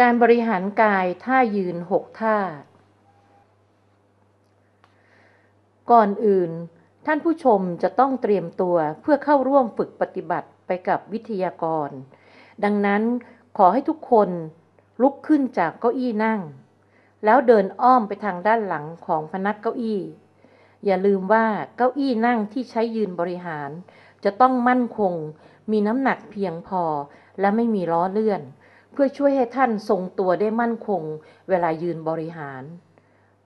การบริหารกายท่ายืน6ท่า ก่อนอื่น ท่านผู้ชมจะต้องเตรียมตัวเพื่อเข้าร่วมฝึกปฏิบัติไปกับวิทยากร ดังนั้นขอให้ทุกคนลุกขึ้นจากเก้าอี้นั่ง แล้วเดินอ้อมไปทางด้านหลังของพนักเก้าอี้ อย่าลืมว่าเก้าอี้นั่งที่ใช้ยืนบริหาร จะต้องมั่นคง มีน้ำหนักเพียงพอและไม่มีล้อเลื่อน พื่อช่วยให้ท่านทรงตัวได้มั่นคง เวลายืนบริหาร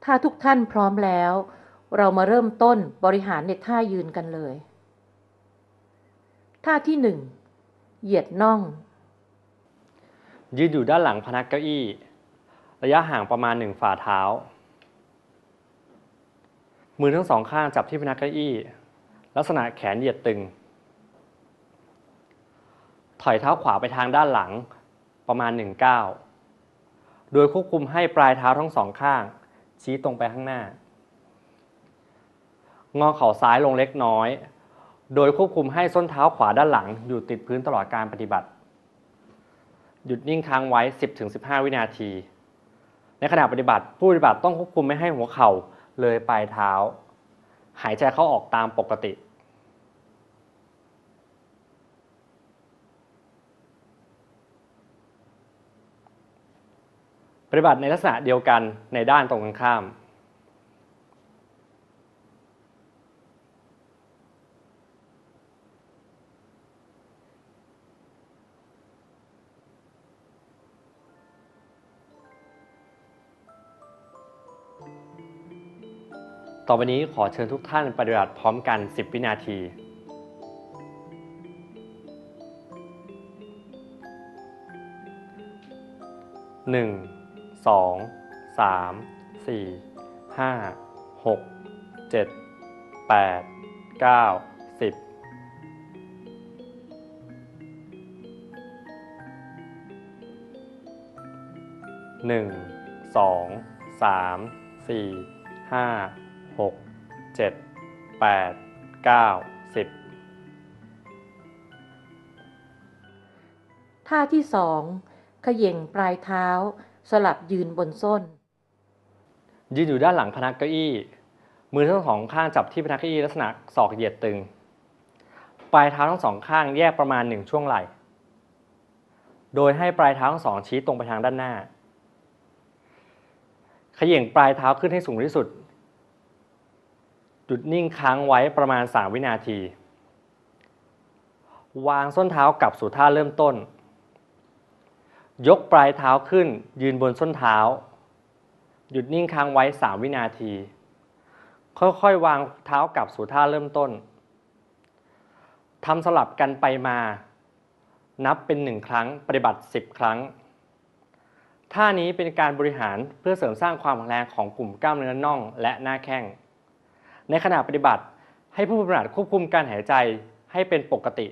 ถ้าทุกท่านพร้อมแล้ว เรามาเริ่มต้นบริหารในท่ายืนกันเลย ท่าที่หนึ่งเหยียดน่อง ยืนอยู่ด้านหลังพนักเก้าอี้ ระยะห่างประมาณหนึ่งฝ่าเท้า มือทั้งสองข้างจับที่พนักเก้าอี้ ลักษณะแขนเหยียดตึง ถอยเท้าขวาไปทางด้านหลัง ประมาณหนึ่งก้าโดยควบคุมให้ปลายเท้าทั้งสองข้าง ชี้ตรงไปข้างหน้า งอเข่าซ้ายลงเล็กน้อย โดยควบคุมให้ส้นเท้าขวาด้านหลัง อยู่ติดพื้นตลอดการปฏิบัติ หยุดนิ่งค้างไว้ 10-15 วินาที ในขณะปฏิบัติผู้ปฏิบัติต้องควบคุมไม่ให้หัวเข่าเลยปลายเท้า หายใจเข้าออกตามปกติ ปฏิบัติในลักษณะเดียวกันในด้านตรงกันข้าม ต่อไปนี้ขอเชิญทุกท่านปฏิบัติพร้อมกัน 10 วินาทีหนึ่ง สองสามสี่ห้าหกเจ็ดแปดเก้าสิบหนึ่งสองสามสี่ห้าหกเจ็ดแปดเก้าสิบท่าที่สองเขย่งปลายเท้า สลับยืนบนส้น ยืนอยู่ด้านหลังพนักเก้าอี้ มือทั้งสองข้างจับที่พนักเก้าอี้ลักษณะศอกเหยียดตึง ปลายเท้าทั้งสองข้างแยกประมาณหนึ่งช่วงไหล่ โดยให้ปลายเท้าทั้งสองชี้ตรงไปทางด้านหน้า ขย่งปลายเท้าขึ้นให้สูงที่สุด หยุดนิ่งค้างไว้ประมาณ 3 วินาที วางส้นเท้ากลับสู่ท่าเริ่มต้น ยกปลายเท้าขึ้น ยืนบนส้นเท้า หยุดนิ่งค้างไว้ 3 วินาที ค่อยๆ วางเท้ากลับสู่ท่าเริ่มต้นทำสลับกันไปมา นับเป็น 1 ครั้ง ปฏิบัติ 10 ครั้ง ท่านี้เป็นการบริหารเพื่อเสริมสร้างความแข็งแรงของกลุ่มกล้ามเนื้อน่องและหน้าแข้ง ในขณะปฏิบัติให้ผู้ปฏิบัติควบคุมการหายใจให้เป็นปกติ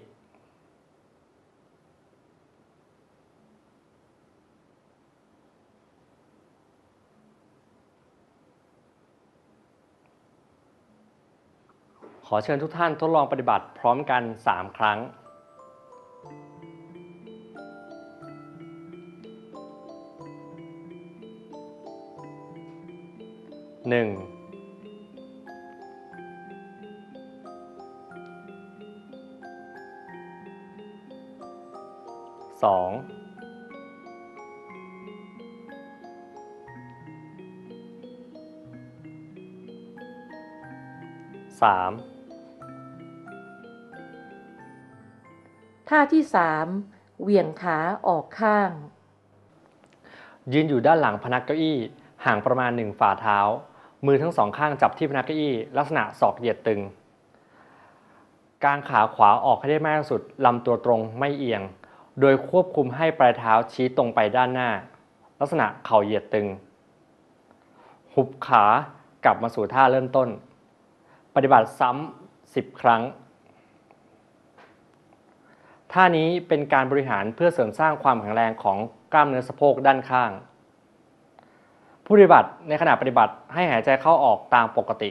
อเชิญทุกท่านทดลองปฏิบัติพร้อมกัน 3 ครั้งหนึ่งสองสาม ท่าที่สามเหวี่ยงขาออกข้าง ยืนอยู่ด้านหลังพนักเก้าอี้ ห่างประมาณหนึ่งฝ่าเท้า มือทั้งสองข้างจับที่พนักเก้าอี้ ลักษณะศอกเหยียดตึงกางขาขวาออกให้ได้มากที่สุด ลำตัวตรงไม่เอียง โดยควบคุมให้ปลายเท้าชี้ตรงไปด้านหน้า ลักษณะเข่าเหยียดตึง หุบขากลับมาสู่ท่าเริ่มต้น ปฏิบัติซ้ำ10 ครั้ง ท่านี้เป็นการบริหารเพื่อเสริมสร้างความแข็งแรงของกล้ามเนื้อสะโพกด้านข้าง ผู้ปฏิบัติในขณะปฏิบัติให้หายใจเข้าออกตามปกติ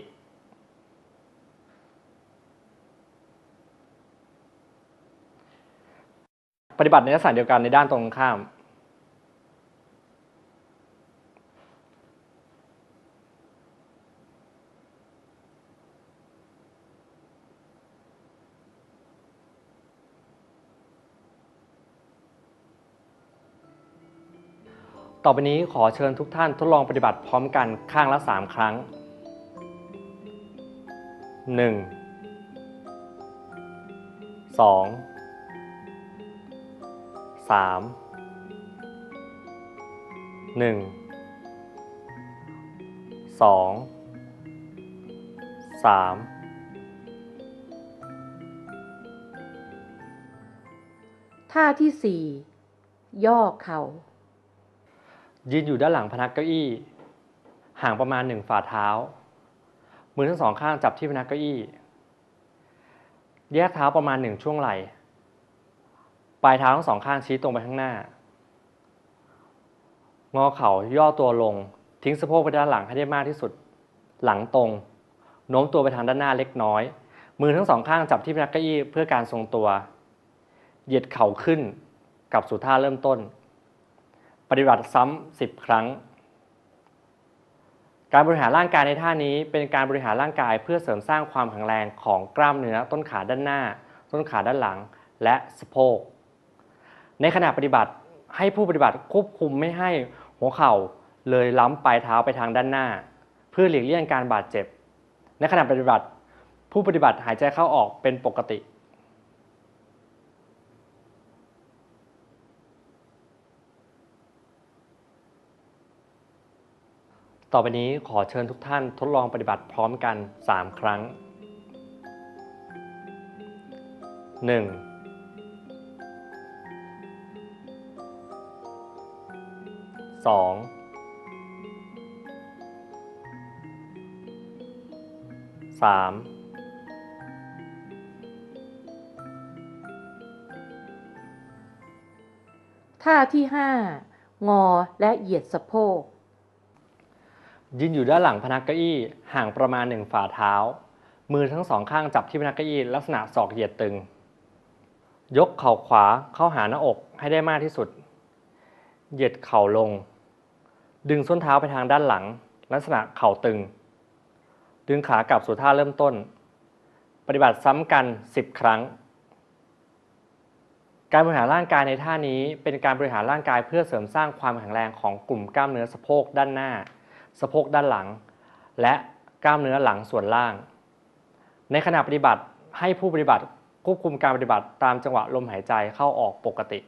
ปฏิบัติในลักษณะเดียวกันในด้านตรงข้าม ต่อไปนี้ขอเชิญทุกท่านทดลองปฏิบัติพร้อมกันข้างละ 3 ครั้ง 1 2 3 1 2 3 ท่าที่สี่ย่อเข่า ยืนอยู่ด้านหลังพนักเก้าอี้ ห่างประมาณหนึ่งฝ่าเท้า มือทั้งสองข้างจับที่พนักเก้าอี้ แยกเท้าประมาณหนึ่งช่วงไหล่ ปลายเท้าทั้งสองข้างชี้ตรงไปข้างหน้า งอเข่าย่อตัวลง ทิ้งสะโพกไปด้านหลังให้ได้มากที่สุด หลังตรง โน้มตัวไปทางด้านหน้าเล็กน้อย มือทั้งสองข้างจับที่พนักเก้าอี้เพื่อการทรงตัว เหยียดเข่าขึ้นกลับสู่ท่าเริ่มต้น ปฏิบัติซ้ำ10ครั้ง การบริหารร่างกายในท่านี้เป็นการบริหารร่างกายเพื่อเสริมสร้างความแข็งแรงของกล้ามเนื้อต้นขาด้านหน้า ต้นขาด้านหลัง และสะโพก ในขณะปฏิบัติให้ผู้ปฏิบัติควบคุมไม่ให้หัวเข่าเลยล้ำปลายเท้าไปทางด้านหน้า เพื่อหลีกเลี่ยงการบาดเจ็บ ในขณะปฏิบัติ ผู้ปฏิบัติหายใจเข้าออกเป็นปกติ ต่อไปนี้ขอเชิญทุกท่านทดลองปฏิบัติพร้อมกัน 3 ครั้ง 1 2 3 ท่าที่ห้างอและเหยียดสะโพก ยืนอยู่ด้านหลังพนักเก้าอี้ห่างประมาณหนึ่งฝ่าเท้า มือทั้งสองข้างจับที่พนักเก้าอี้ลักษณะศอกเหยียดตึง ยกเข่าขวาเข้าหาหน้าอกให้ได้มากที่สุด เหยียดเข่าลง ดึงส้นเท้าไปทางด้านหลัง ลักษณะเข่าตึง ดึงขากลับสู่ท่าเริ่มต้น ปฏิบัติซ้ำกัน 10 ครั้ง การบริหารร่างกายในท่านี้เป็นการบริหารร่างกายเพื่อเสริมสร้างความแข็งแรงของกลุ่มกล้ามเนื้อสะโพกด้านหน้า สะโพกด้านหลัง และกล้ามเนื้อหลังส่วนล่าง ในขณะปฏิบัติให้ผู้ปฏิบัติควบคุมการปฏิบัติตามจังหวะลมหายใจเข้าออกปกติ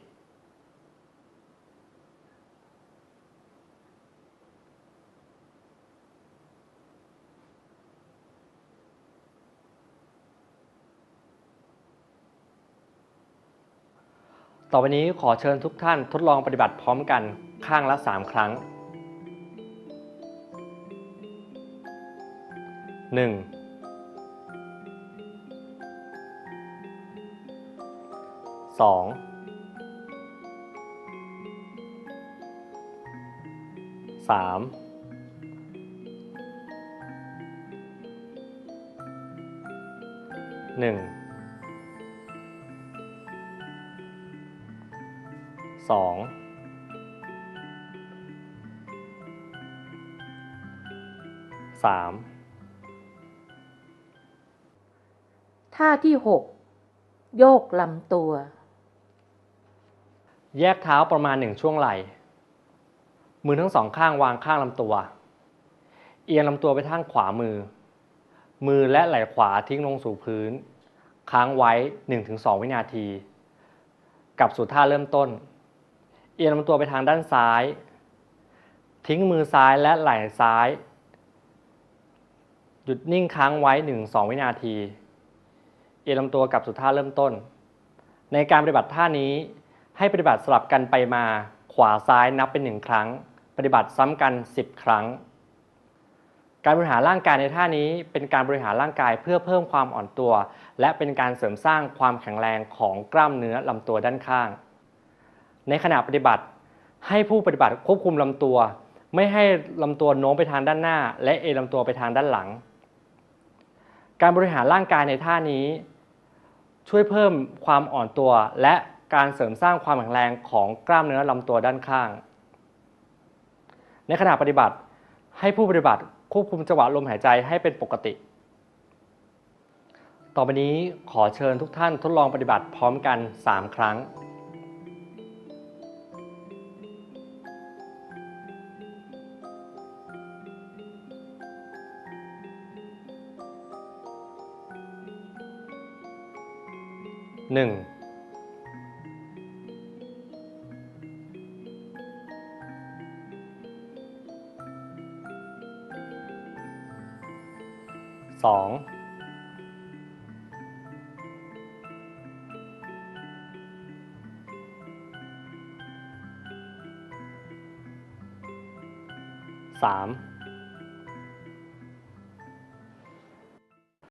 ต่อไปนี้ขอเชิญทุกท่านทดลองปฏิบัติพร้อมกันข้างละ 3 ครั้ง หนึ่งสองสามหนึ่งสองสาม ท่าที่หกโยกลำตัว แยกเท้าประมาณหนึ่งช่วงไหล่ มือทั้งสองข้างวางข้างลำตัว เอียงลำตัวไปทางขวามือ มือและไหล่ขวาทิ้งลงสู่พื้น ค้างไว้ 1-2 วินาที กลับสู่ท่าเริ่มต้น เอียงลำตัวไปทางด้านซ้าย ทิ้งมือซ้ายและไหล่ซ้าย หยุดนิ่งค้างไว้ 1-2 วินาที เอียงลำตัวกลับสู่ท่าเริ่มต้น ในการปฏิบัติท่านี้ ให้ปฏิบัติสลับกันไปมาขวาซ้ายนับเป็นหนึ่งครั้ง ปฏิบัติซ้ำกัน 10 ครั้ง การบริหารร่างกายในท่านี้ เป็นการบริหารร่างกายเพื่อเพิ่มความอ่อนตัว และเป็นการเสริมสร้างความแข็งแรงของกล้ามเนื้อลำตัวด้านข้าง ในขณะปฏิบัติให้ผู้ปฏิบัติควบคุมลำตัว ไม่ให้ลำตัวโน้มไปทางด้านหน้า และเอลำตัวไปทางด้านหลัง การบริหารร่างกายในท่านี้ ช่วยเพิ่มความอ่อนตัว และการเสริมสร้างความแข็งแรงของกล้ามเนื้อลำตัวด้านข้าง ในขณะปฏิบัติให้ผู้ปฏิบัติควบคุมจังหวะลมหายใจให้เป็นปกติ ต่อไปนี้ขอเชิญทุกท่านทดลองปฏิบัติพร้อมกัน 3 ครั้ง หนึ่งสองสาม